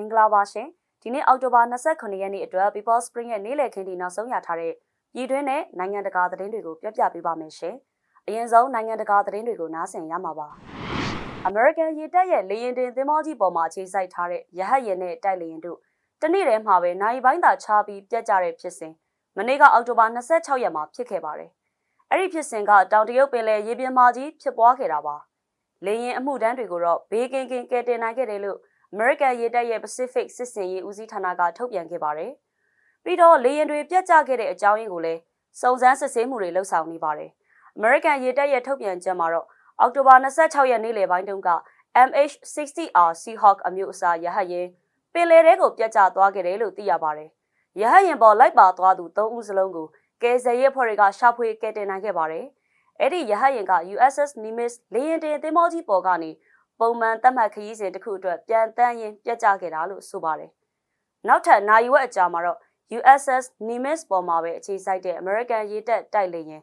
င်္ဂလာပါရှင်ဒီနေ့အောက်တိုဘာ29ရက်နေ့အတွက် People Spring ရဲ့နေ့လည်ခင်းဒီနောက်ဆုံးရထားတဲ့ပြည်တွင်းနဲ့နိုင်ငံတကာသတင်းတွေကိုပြပြပေးပါမယ်ရှင်အရင်ဆုံးနိုင်ငံတကာသတင်းတွေကိုနားဆင်ရမှာပါ American ရေတပ်ရဲ့လေယာဉ်တင်သင်္ဘောကြီးပေါ်မှာအခြေစိုက်ထားတဲ့ရဟတ်ယာဉ်နဲ့တိုက်လေယာဉ်တို့တနေ့တည်းမှာပဲနိုင်ပိုင်းသာချပြီးပြတ်ကျတဲ့ဖြစ်စဉ်မနေ့ကအောက်တိုဘာ26ရက်မှာဖြစ်ခဲ့ပါတယ်အဲ့ဒီဖြစ်စဉ်ကတောင်တရုတ်ပင်လယ်ရေပြင်မာကြီးဖြစ်ပွားခဲ့တာပါလေယာဉ်အမှုတန်းတွေကိုတော့ဘေးကင်းကင်းကယ်တင်နိုင်ခဲ့တယ်လို့ American ရေတပ်ရဲ့ Pacific စစ်စင်ရေးဦးစီးဌာနကထုတ်ပြန်ခဲ့ပါတယ်။ပြီးတော့လေယာဉ်တွေပြတ်ကျခဲ့တဲ့အကြောင်းရင်းကိုလည်းစုံစမ်းစစ်ဆေးမှုတွေလှုပ်ဆောင်နေပါတယ်။ American ရေတပ်ရဲ့ထုတ်ပြန်ချက်မှာတော့အောက်တိုဘာ26ရက်နေ့လယ်ပိုင်းတုန်းက MH60R Seahawk အမျိုးအစားရဟတ်ယာဉ်ပင်လယ်ထဲကိုပြတ်ကျသွားခဲ့တယ်လို့သိရပါတယ်။ရဟတ်ယာဉ်ပေါ်လိုက်ပါသွားသူ၃ဦးစလုံးကိုကယ်ဆယ်ရေးအဖွဲ့တွေကရှာဖွေကယ်တင်နိုင်ခဲ့ပါတယ်။အဲ့ဒီရဟတ်ယာဉ်က USS Nimitz လေယာဉ်တင်သင်္ဘောကြီးပေါ်ကနေ ပုံမှန်သတ်မှတ်ခရီးစဉ်တစ်ခုအတွက်ပြန်တန်းရင်ပြတ်ကျခဲ့တာလို့ဆိုပါတယ်။နောက်ထပ်နိုင်ဝက်အကြာမှာတော့ USS Nimitz ပေါ်မှာပဲအခြေစိုက်တဲ့ American ရေတပ်တိုက်လေယာဉ်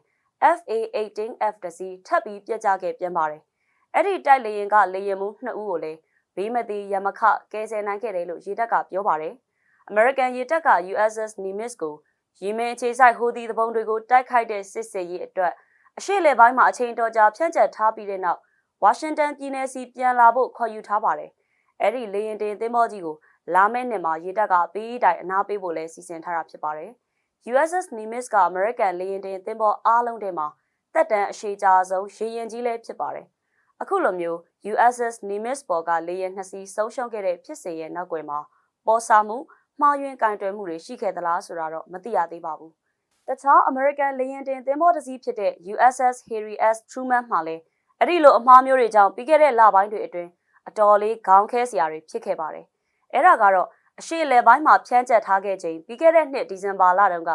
FA-18F တစီထပ်ပြီးပြတ်ကျခဲ့ပြန်ပါတယ်။အဲ့ဒီတိုက်လေယာဉ်ကလေယာဉ်မှုနှစ်ဦးကိုလည်းဘေးမသိရမခကယ်ဆယ်နိုင်ခဲ့တယ်လို့ရေတပ်ကပြောပါတယ်။ American ရေတပ်က USS Nimitz ကိုရီမင်အခြေစိုက်ဟူသီသဘုံတွေကိုတိုက်ခိုက်တဲ့စစ်စေရေးအတွက်အရှိလေပိုင်းမှာအချိန်တော်ကြာဖြန့်ကျက်ထားပြီးတဲ့နောက် ဝါရှင်တန်ပြည်နယ်စီပြန်လာဖို့ခေါ်ယူထားပါတယ်။အဲ့ဒီလေရင်တင်သင်းဘောကြီးကိုလာမယ့်နှစ်မှာရေတပ်ကပေးတိုင်အနာပေးဖို့လဲစီစဉ်ထားတာဖြစ်ပါတယ်။ USS Nimitz က American လေရင်တင်သင်းဘောအားလုံးထဲမှာတက်တန်အရှိကြာဆုံးရေရင်ကြီးလဲဖြစ်ပါတယ်။အခုလိုမျိုး USS Nimitz ပေါ်ကလေရင်နှစ်စီးဆုံးရှုံးခဲ့တဲ့ဖြစ်စဉ်ရဲ့နောက်ွယ်မှာပေါ်စာမှုမှားယွင်းကင်တွယ်မှုတွေရှိခဲ့သလားဆိုတာတော့မသိရသေးပါဘူး။တခြား American လေရင်တင်သင်းဘောတစ်စီးဖြစ်တဲ့ USS Harry S. Truman မှာလည်း အဲ့ဒီလိုအမှားမျိုးတွေကြောင့်ပြီးခဲ့တဲ့လပိုင်းတွေအတွင်းအတော်လေးခေါင်းခဲစရာတွေဖြစ်ခဲ့ပါတယ်။အဲ့ဒါကတော့အရှိအလဲပိုင်းမှာဖြန့်ကျက်ထားခဲ့ချိန်ပြီးခဲ့တဲ့နှစ်ဒီဇင်ဘာလတုန်းက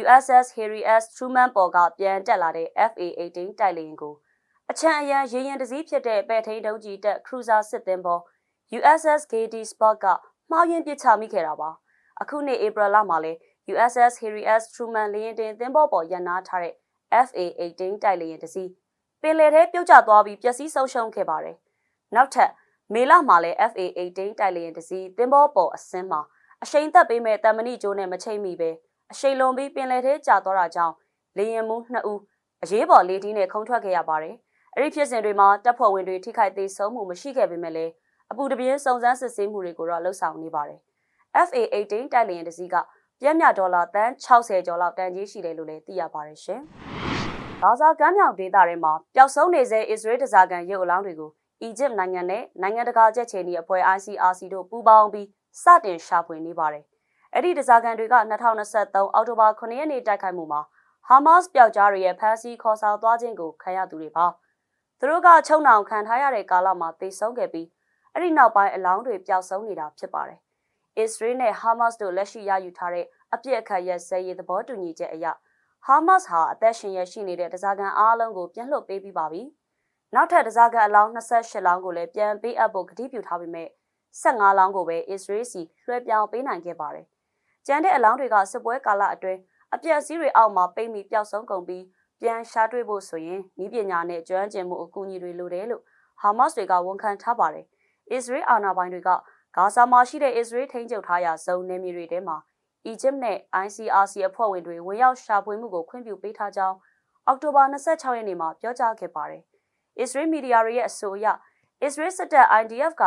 USS Harry S. Truman ပေါ်ကပြန်တက်လာတဲ့ FA-18 တိုက်လေယာဉ်ကိုအချမ်းအရန်ရေရင်တစည်းဖြစ်တဲ့ပဲ့ထိန်တုံးကြီးတက် cruiser စစ်သင်္ဘော USS Gady Spot ကမှားယွင်းပစ်ချမိခဲ့တာပါ။အခုနှစ်ဧပြီလမှာလဲ USS Harry S. Truman လေယာဉ်တင်သင်္ဘောပေါ်ရန်နာထားတဲ့ FA-18 တိုက်လေယာဉ်တစည်း ပင်လယ်ထဲပြုတ်ကျသွားပြီးပျက်စီးဆုံးရှုံးခဲ့ပါတယ်။နောက်ထပ်မေလမှာလည်း FA-18 တိုက်လေယာဉ်တစ်စီးသင်္ဘောပေါ်အဆင်းမှာအရှိန်သက်ပေးမဲ့တမ္မဏိကျိုးနဲ့မချိတ်မိပဲအရှိန်လွန်ပြီးပင်လယ်ထဲကျသွားတာကြောင့်လေယာဉ်မှုနှစ်ဦးအရေးပေါ်လေတီးနဲ့ခုန်ထွက်ခဲ့ရပါတယ်။အဲ့ဒီဖြစ်စဉ်တွေမှာတပ်ဖွဲ့ဝင်တွေထိခိုက်သေးဆုံးမှုမရှိခဲ့ပေမဲ့လည်းအပူတပြင်းစုံစမ်းစစ်ဆေးမှုတွေကိုတော့လှုပ်ဆောင်နေပါတယ်။ FA-18 တိုက်လေယာဉ်တစ်စီးကပြည့်မြဒေါ်လာတန်60ကျော်လောက်တန်ကြီးရှိတယ်လို့လည်းသိရပါတယ်ရှင်။ ဂါဇာကမ်းမြောင်ဒေသထဲမှာပျောက်ဆုံးနေတဲ့အစ္စရေးတစားကန်ရုပ်အလောင်းတွေကိုအီဂျစ်နိုင်ငံနဲ့နိုင်ငံတကာကြက်ချေနီအဖွဲ့ ICRC တို့ပူးပေါင်းပြီးစတင်ရှာဖွေနေပါတယ်။အဲ့ဒီတစားကန်တွေက2023အောက်တိုဘာ9ရက်နေ့တိုက်ခိုက်မှုမှာဟာမတ်စ်ပျောက်ကြားတွေရဲ့ဖမ်းဆီးခေါ်ဆောင်သွားခြင်းကိုခံရသူတွေပါ။သူတို့ကချုံနှောင်ခံထားရတဲ့ကာလမှာသေဆုံးခဲ့ပြီးအဲ့ဒီနောက်ပိုင်းအလောင်းတွေပျောက်ဆုံးနေတာဖြစ်ပါတယ်။အစ္စရေးနဲ့ဟာမတ်စ်တို့လက်ရှိရယူထားတဲ့အပြစ်အခတ်ရဲ့ဇဲရေးသဘောတူညီချက်အရ ဟာမတ်စ်ဟာအသက်ရှင်ရရှိနေတဲ့တစားကန်အားလုံးကိုပြန်လွှတ်ပေးပြီးပါပြီ။နောက်ထပ်တစားကန်အလောင်း28လောင်းကိုလည်းပြန်ပေးအပ်ဖို့ကတိပြုထားပေမဲ့15လောင်းကိုပဲအစ္စရေးစီလွှဲပြောင်းပေးနိုင်ခဲ့ပါတယ်။ကျန်တဲ့အလောင်းတွေကစစ်ပွဲကာလအတွင်းအပြက်စီးတွေအောက်မှာပိတ်မိပျောက်ဆုံးကုန်ပြီးပြန်ရှာတွေ့ဖို့ဆိုရင်ဤပညာနဲ့ကျွမ်းကျင်မှုအကူအညီတွေလိုတယ်လို့ဟာမတ်စ်တွေကဝန်ခံထားပါတယ်။အစ္စရေးအာဏာပိုင်တွေကဂါဇာမှာရှိတဲ့အစ္စရေးထိန်းချုပ်ထားရာဇုံနယ်မြေတွေထဲမှာ အီဂျစ်နဲ့ ICRC အဖွဲ့ဝင်တွေဝင်ရောက်ရှာဖွေမှုကိုခွင့်ပြုပေးထားကြောင်းအောက်တိုဘာ26ရက်နေ့မှာပြောကြားခဲ့ပါတယ်။အစ္စရေးမီဒီယာတွေရဲ့အဆိုအရအစ္စရေးစစ်တပ် IDF က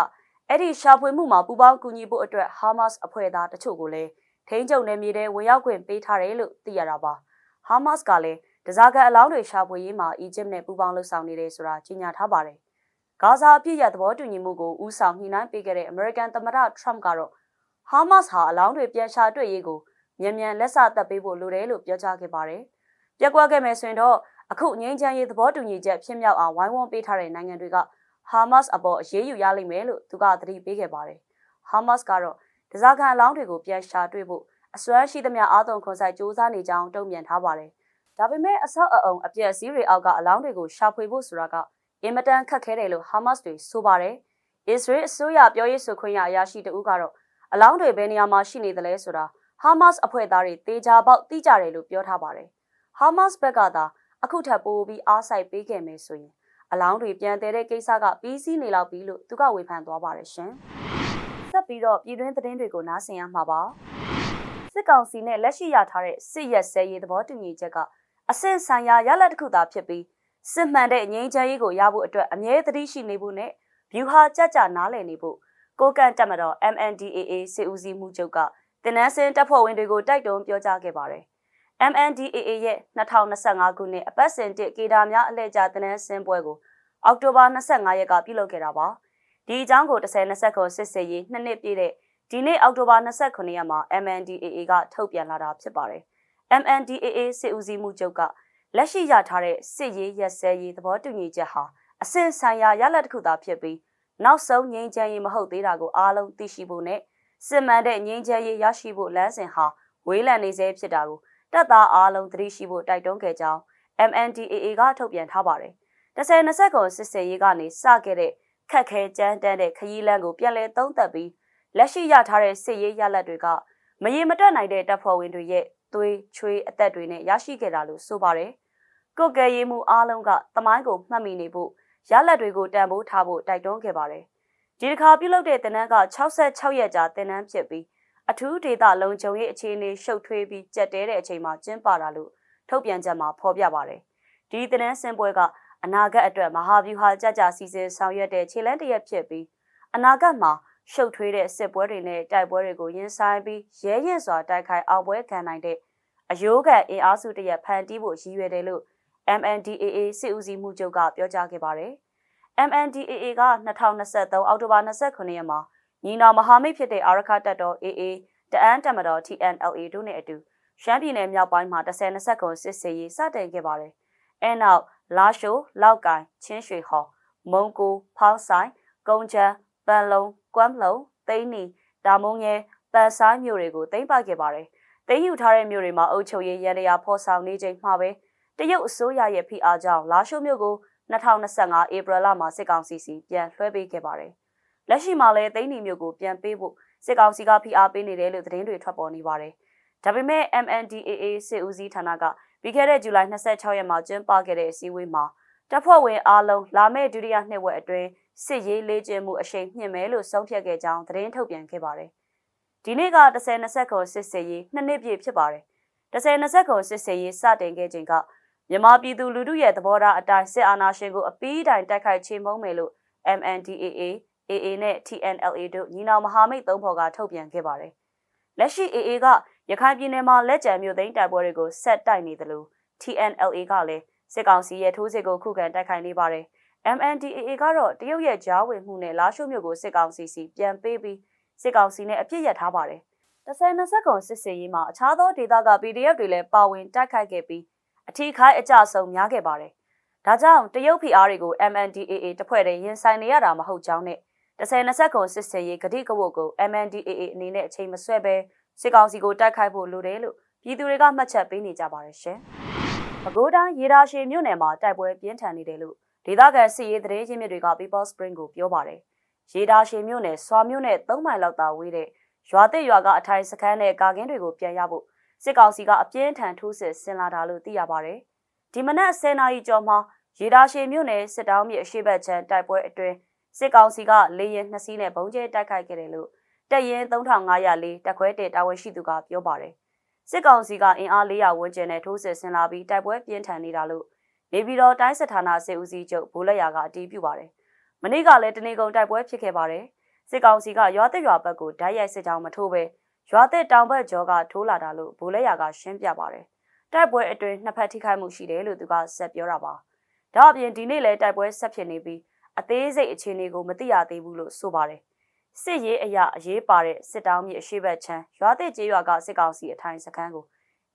အဲ့ဒီရှာဖွေမှုမှာပူးပေါင်းကူညီဖို့အတွက် Hamas အဖွဲ့သားတချို့ကိုလည်းထိန်းချုပ်နယ်မြေထဲဝင်ရောက်ခွင့်ပေးထားတယ်လို့သိရတာပါ။ Hamas ကလည်းတစားကန်အလောင်းတွေရှာဖွေရေးမှာအီဂျစ်နဲ့ပူးပေါင်းလှုပ်ဆောင်နေတယ်ဆိုတာကြေညာထားပါတယ်။ဂါဇာအပြည့်ရသဘောတူညီမှုကိုဦးဆောင်ညှိနှိုင်းပေးခဲ့တဲ့ American သမ္မတ Trump ကတော့ ဟာမတ်စ်ဟာအလောင်းတွေပြန်ရှာတွေ့ရေးကိုမြန်မြန်လက်စသက်ပေးဖို့လိုတယ်လို့ပြောကြားခဲ့ပါတယ်။ပြက်ကွက်ခဲ့မယ်ဆိုရင်တော့အခုငြိမ်းချမ်းရေးသဘောတူညီချက်ဖြစ်မြောက်အောင်ဝိုင်းဝန်းပေးထားတဲ့နိုင်ငံတွေကဟာမတ်စ်အပေါ်အရေးယူရလိမ့်မယ်လို့သူကသတိပေးခဲ့ပါတယ်။ဟာမတ်စ်ကတော့ဒဇာကန်အလောင်းတွေကိုပြန်ရှာတွေ့ဖို့အစွမ်းရှိသမျှအားသုံးခွန်ဆိုင်စ조사နေကြောင်းတုံ့ပြန်ထားပါတယ်။ဒါပေမဲ့အဆောက်အအုံအပြည့်အစည်းတွေအောက်ကအလောင်းတွေကိုရှာဖွေဖို့ဆိုတာကအင်မတန်ခက်ခဲတယ်လို့ဟာမတ်စ်တွေဆိုပါတယ်။အစ္စရေးအစိုးရပြောရေးဆိုခွင့်ရအရာရှိတဦးကတော့ အလောင်းတွေဘယ်နေရာမှာရှိနေသလဲဆိုတာဟာမတ်စ်အဖွဲ့သားတွေတေချာပေါက်သိကြတယ်လို့ပြောထားပါတယ်။ဟာမတ်စ်ဘက်ကသာအခုထပ်ပိုးပြီးအားစိုက်ပေးခဲ့မယ်ဆိုရင်အလောင်းတွေပြန်တဲတဲ့ကိစ္စကပြီးစီးနေလောက်ပြီလို့သူကဝေဖန်သွားပါတယ်ရှင်။စက်ဆက်ပြီးတော့ပြည်တွင်းသတင်းတွေကိုနားဆင်ရမှာပါစစ်ကောင်စီနဲ့လက်ရှိရထားတဲ့စစ်ရက်စဲရေးသဘောတူညီချက်ကအဆင့်ဆိုင်ရာရလဒ်တစ်ခုသာဖြစ်ပြီးစစ်မှန်တဲ့ငြိမ်းချမ်းရေးကိုရဖို့အတွက်အမြဲတမ်းရှိနေဖို့နဲ့ဗျူဟာကြကြနားလည်နေဖို့ ကိုကန့်တက်မတော် MNDAA စစ်ဦးစီးမှုချုပ်ကတင်နန်းစင်တပ်ဖွဲ့ဝင်တွေကိုတိုက်တွန်းပြောကြားခဲ့ပါတယ်။ MNDAA ရဲ့2025ခုနှစ်အပတ်စဉ်တစ်ကေဒါများအလဲကျတင်နန်းစင်ပွဲကိုအောက်တိုဘာ25ရက်ကပြုလုပ်ခဲ့တာပါ။ဒီအကြောင်းကို10-20ခုစစ်စေးရေးနှစ်နှစ်ပြည့်တဲ့ဒီနေ့အောက်တိုဘာ29ရက်မှာ MNDAA ကထုတ်ပြန်လာတာဖြစ်ပါတယ်။ MNDAA စစ်ဦးစီးမှုချုပ်ကလက်ရှိရထားတဲ့စစ်ရေးရက်စဲရေးသဘောတူညီချက်ဟာအဆင့်ဆိုင်ရာရလဒ်တစ်ခုသာဖြစ်ပြီး နောက်ဆုံးငြိမ်းချမ်းရေးမဟုတ်သေးတာကိုအားလုံးသိရှိဖို့နဲ့စစ်မှန်တဲ့ငြိမ်းချမ်းရေးရရှိဖို့လမ်းစဉ်ဟာဝေးလံနေစေဖြစ်တာကိုတပ်သားအားလုံးသတိရှိဖို့တိုက်တွန်းခဲ့ကြောင်း MNDAA ကထုတ်ပြန်ထားပါတယ်။10-20ခုစစ်စေးရေးကနေစခဲ့တဲ့ခက်ခဲကြမ်းတမ်းတဲ့ခရီးလမ်းကိုပြန်လည်သုံးသပ်ပြီးလက်ရှိရထားတဲ့စစ်ရေးရလဒ်တွေကမရေမတွက်နိုင်တဲ့တပ်ဖွဲ့ဝင်တွေရဲ့သွေးချွေးအသက်တွေနဲ့ရရှိခဲ့တာလို့ဆိုပါတယ်။ကုတ်ကဲရေးမှုအားလုံးကတမိုင်းကိုမှတ်မိနေဖို့ ရလက်တွေကိုတန်ဖိုးထားဖို့တိုက်တွန်းခဲ့ပါတယ်။ဒီတစ်ခါပြုလုပ်တဲ့တင်နန်းက66ရက်ကြာတင်နန်းဖြစ်ပြီးအထူးဒေသလုံခြုံရေးအခြေအနေရှုပ်ထွေးပြီးကြက်တဲတဲ့အချိန်မှာကျင်းပတာလို့ထုတ်ပြန်ချက်မှာဖော်ပြပါတယ်။ဒီတင်နန်းစင်ပွဲကအနာဂတ်အတွက်မဟာဗျူဟာကြကြစီစဉ်ဆောင်ရွက်တဲ့ခြေလှမ်းတစ်ရက်ဖြစ်ပြီးအနာဂတ်မှာရှုပ်ထွေးတဲ့စစ်ပွဲတွေနဲ့တိုက်ပွဲတွေကိုရင်ဆိုင်ပြီးရဲရင်စွာတိုက်ခိုက်အောင်ပွဲခံနိုင်တဲ့အယိုးကန်အင်အားစုတရက်ဖန်တီးဖို့ရည်ရွယ်တယ်လို့ MNDAA စစ်ဦးစီးမှုချုပ်ကပြောကြားခဲ့ပါတယ်။ MNDAA က2023အောက်တိုဘာ29ရက်မှာညီနောင်မဟာမိတ်ဖြစ်တဲ့အာရခတပ်တော် AA တအန်းတမတော် TNLA တို့နဲ့အတူရှမ်းပြည်နယ်မြောက်ပိုင်းမှာ10-20ခုစစ်စေးရေးစတင်ခဲ့ပါတယ်။အဲနောက်လာရှိုး၊လောက်ကိုင်၊ချင်းရွှေဟော်၊မုံကို၊ဖောင်းဆိုင်၊ကုန်းချမ်း၊ပန်လုံ၊ကွမ်လုံ၊သိန်းနီ၊တာမုံငယ်၊ပန်ဆိုင်မြို့တွေကိုသိမ်းပိုက်ခဲ့ပါတယ်။သိမ်းယူထားတဲ့မြို့တွေမှာအုပ်ချုပ်ရေးရန်ရာဖော်ဆောင်နေချိန်မှာပဲ တရုတ်အစိုးရရဲ့ဖိအားကြောင့်လာရှိုးမြို့ကို2025ဧပြီလမှာစစ်ကောင်စီစီပြန်လွှဲပေးခဲ့ပါတယ်။လက်ရှိမှာလည်းသိန်းနီမြို့ကိုပြန်ပေးဖို့စစ်ကောင်စီကဖိအားပေးနေတယ်လို့သတင်းတွေထွက်ပေါ်နေပါတယ်။ဒါပေမဲ့ MNDAA စစ်ဦးစီးဌာနကပြီးခဲ့တဲ့ဇူလိုင်26ရက်မှာကျင်းပခဲ့တဲ့အစည်းအဝေးမှာတပ်ဖွဲ့ဝင်အားလုံးလာမယ့်ဒုတိယနှစ်ဝက်အတွင်းစစ်ရေးလေ့ကျင့်မှုအရှိန်မြင့်မယ်လို့ဆုံးဖြတ်ခဲ့ကြောင်းသတင်းထုတ်ပြန်ခဲ့ပါတယ်။ဒီနေ့က10-20ခုစစ်စေးရေးနှစ်နှစ်ပြည့်ဖြစ်ပါတယ်။10-20ခုစစ်စေးရေးစတင်ခဲ့ချိန်က မြန်မာပြည်သူလူထုရဲ့သဘောထားအတိုင်းစစ်အာဏာရှင်ကိုအပီးတိုင်တိုက်ခိုက်ချေမှုန်းမယ်လို့ MNDAA, AA နဲ့ TNLA တို့ညီနောင်မဟာမိတ်သုံးဖော်ကထုတ်ပြန်ခဲ့ပါတယ်။လက်ရှိ AA ကရခိုင်ပြည်နယ်မှာလက်ကျန်မြို့သိမ်းတိုက်ပွဲတွေကိုဆက်တိုက်နေတယ်လို့ TNLA ကလည်းစစ်ကောင်စီရဲ့ထိုးစစ်ကိုခုခံတိုက်ခိုက်နေပါတယ်။ MNDAA ကတော့တရုတ်ရဲ့ကြားဝင်မှုနဲ့လာရှုမြို့ကိုစစ်ကောင်စီစီပြန်ပေးပြီးစစ်ကောင်စီနဲ့အပြစ်ရထားပါတယ်။10-20ခုစစ်စေးရေးမှာအခြားသောဒေသက PDF တွေလည်းပါဝင်တိုက်ခိုက်ခဲ့ပြီး အထီးခိုင်းအကြဆုံးများခဲ့ပါတယ်။ဒါကြောင့်တရုတ်ဖိအားတွေကို MNDAA တဖွဲ့တည်းရင်ဆိုင်နေရတာမဟုတ်ကြောင်းနဲ့10-20ခုစစ်စေးရေးဂတိကဝတ်ကို MNDAA အနေနဲ့အချိန်မဆွဲဘဲစစ်ကောင်စီကိုတိုက်ခိုက်ဖို့လိုတယ်လို့ပြည်သူတွေကမှတ်ချက်ပေးနေကြပါတယ်ရှင်။ပဲခူးတိုင်းရေဒါရှည်မြို့နယ်မှာတိုက်ပွဲပြင်းထန်နေတယ်လို့ဒေသခံစစ်ရေးသတင်းရင်းမြစ်တွေက People Spring ကိုပြောပါတယ်။ရေဒါရှည်မြို့နယ်စွာမြို့နယ်3မိုင်လောက်သာဝေးတဲ့ရွာတစ်ရွာကအထိုင်စခန်းနဲ့ကာကင်းတွေကိုပြန်ရဖို့ စစ်ကောင်စီကအပြင်းထန်ထိုးစစ်ဆင်လာတာလို့သိရပါတယ်။ဒီမနက်10နာရီကျော်မှာရေဒါရှည်မြို့နယ်စစ်တောင်းမြေအရှိတ်ဘက်ချမ်းတိုက်ပွဲအတွင်းစစ်ကောင်စီကလေရင်နှစ်စီးနဲ့ဘုံကျဲတိုက်ခိုက်ခဲ့တယ်လို့တပ်ရင်း3504တပ်ခွဲတေတာဝန်ရှိသူကပြောပါတယ်။စစ်ကောင်စီကအင်အား400ဝန်းကျင်နဲ့ထိုးစစ်ဆင်လာပြီးတိုက်ပွဲပြင်းထန်နေတာလို့နေပြည်တော်တိုင်းစစ်ဌာနစစ်ဦးစီးချုပ်ဗိုလ်လက်ရာကအတည်ပြုပါတယ်။မနေ့ကလည်းတနေကုန်တိုက်ပွဲဖြစ်ခဲ့ပါတယ်။စစ်ကောင်စီကရွာသစ်ရွာဘက်ကိုဓာတ်ရိုက်စစ်ကြောင်းမထိုးဘဲ ရွာသစ်တောင်ဘက်ကျောကထိုးလာတာလို့ဗိုလ်လက်ရာကရှင်းပြပါတယ်။တိုက်ပွဲအတွင်းနှစ်ဖက်ထိခိုက်မှုရှိတယ်လို့သူကဆက်ပြောတာပါ။ဒါအပြင်ဒီနေ့လည်းတိုက်ပွဲဆက်ဖြစ်နေပြီးအသေးစိတ်အခြေအနေကိုမသိရသေးဘူးလို့ဆိုပါတယ်။စစ်ရေးအရာအရေးပါတဲ့စစ်တောင်းမြေအရှိတ်ဘက်ချမ်းရွာသစ်ကျေးရွာကစစ်ကောင်စီအထိုင်စခန်းကို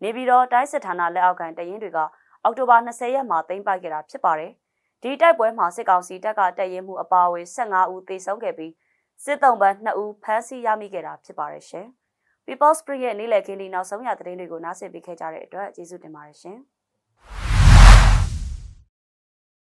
နေပြည်တော်တိုင်းစစ်ဌာနလက်အောက်ခံတရင်တွေကအောက်တိုဘာ20ရက်မှာသိမ်းပိုက်ခဲ့တာဖြစ်ပါတယ်။ဒီတိုက်ပွဲမှာစစ်ကောင်စီတပ်ကတပ်ရင်းမှုအပါအဝင်15ဦးသေဆုံးခဲ့ပြီးစစ်တုံးပန်း2ဦးဖမ်းဆီးရမိခဲ့တာဖြစ်ပါတယ်ရှင်။ People Spring ရဲ့နေ့လည်ခင်းဒီနောက်ဆုံးရသတင်းတွေကိုနားဆင်ပေးခဲ့ကြတဲ့အတွက်ကျေးဇူးတင်ပါတယ်ရှင်။